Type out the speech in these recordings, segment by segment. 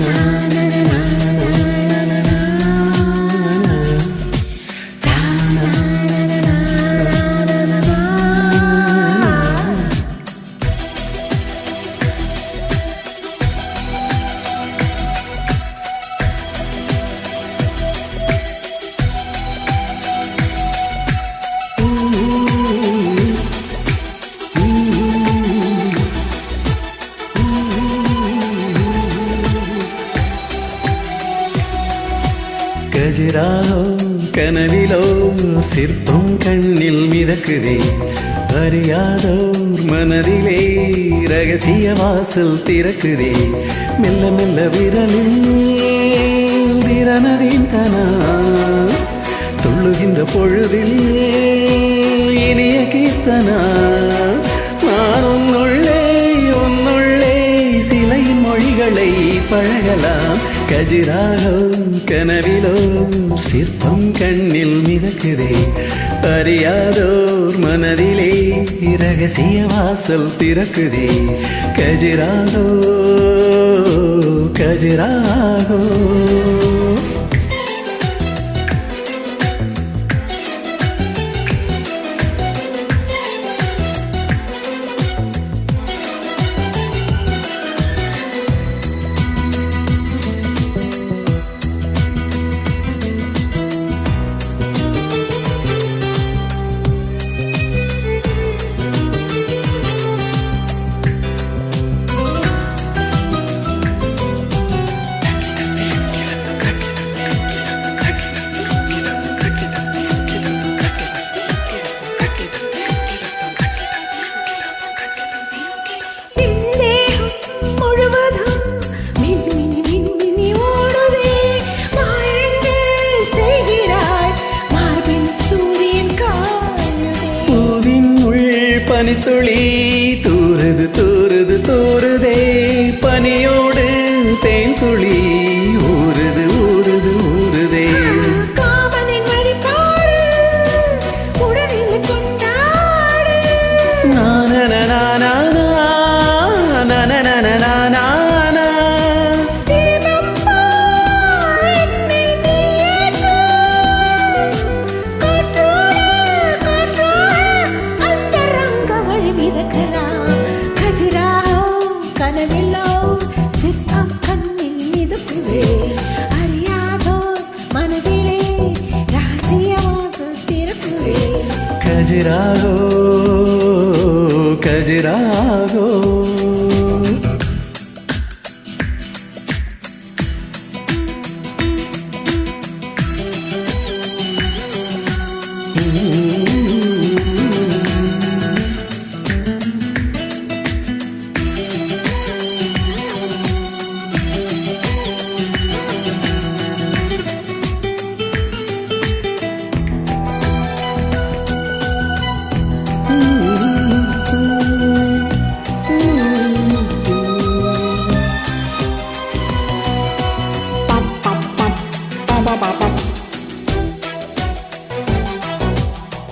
na na na na கஜிராலோ கனவிலோ சிற்பம் கண்ணில் மிதக்குதே. அறியாதோர் மனதிலே ரகசிய வாசல் திறக்குதே. மெல்ல மெல்ல விரலில் திறனதின் தனா துள்ளுகின்ற பொழுதில் சிலையின் பழகலாம். கஜிராகோ கனவிலோ சிற்பம் கண்ணில் மிதக்குதே. அறியாதோர் மனதிலே ரகசிய வாசல் திறக்குதே. கஜிராகோ கஜிராகோ பனித்துளி தூரது தூ kajirago kajirago Mm-hmm.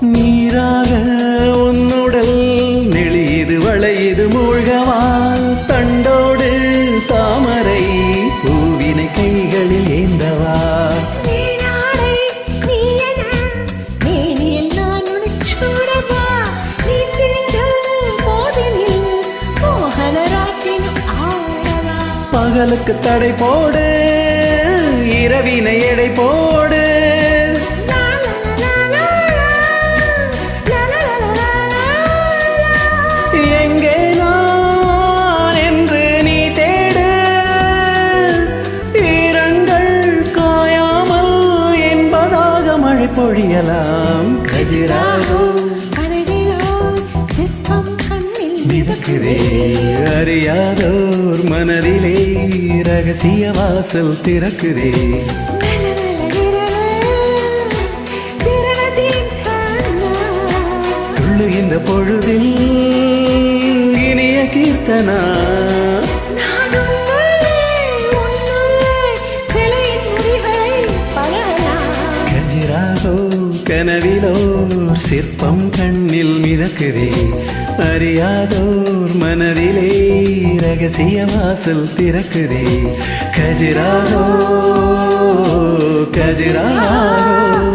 நீராக உன்னுடல் நெளியது வளையது மூழ்கவா? தண்டோடு தாமரை பூவினை கைகளில் ஏந்தவா? பகலுக்கு தடை போடு இரவினை எடை போடு கனிகளாய் பொழியலாம். கதிராகும் மிதக்குதே அறியாதோர் மனதிலே ரகசிய வாசல் திறக்குதே. துள்ளுகின்ற பொழுதில் இனிய கீர்த்தனா கனவிலோர் சிற்பம் கண்ணில் மிதக்குதே. அறியாதோர் மனதிலே ரகசிய வாசல் திறக்குதே. கஜிராகோ கஜிராகோ